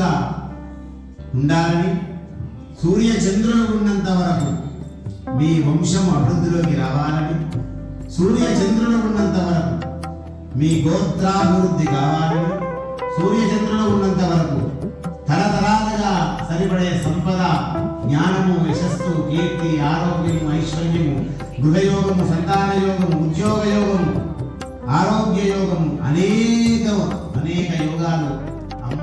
ఆయుష్మంతులుగా ఉండాలని సూర్య చంద్రులు ఉన్నంత వరకు మీ వంశం అభివృద్ధిలోకి రావాలని సూర్య చంద్రులు ఉన్నంత వరకు మీ గోత్రాభివృద్ధి కావాలని సూర్య చంద్రులు ఉన్నంత వరకు తరతరాలుగా సరిపడే సంపద జ్ఞానము యశస్సు కీర్తి ఆరోగ్యము ఐశ్వర్యము గృహయోగము సంతాన యోగము ఉద్యోగ యోగము ఆరోగ్య యోగము అనేక అనేక యోగాలు అమ్మ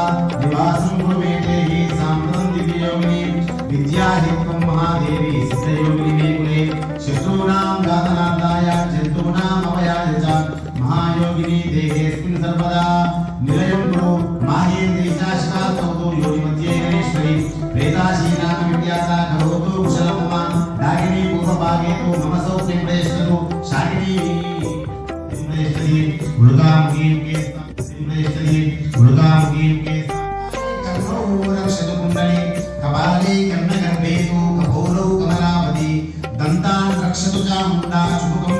పూర్వభాగే తు మమ సౌఖ్యం ప్రేష్టదు శాకిని సింహేశ్వరి ఉడుగాముఖి సింహేశ్వరి ఉడుగాముఖి కర్మౌ రక్షతు కుండలి కపాలే కర్ణగర్భే కపౌరౌ దంతాన్ రక్షతు చాముండా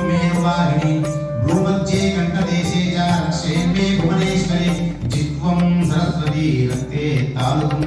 మేరువాహిని భ్రూమధ్యే కంఠదేశే చ రక్షేన్మే భువనేశ్వరి జిత్వం సరస్వతి రక్తే తాలుకం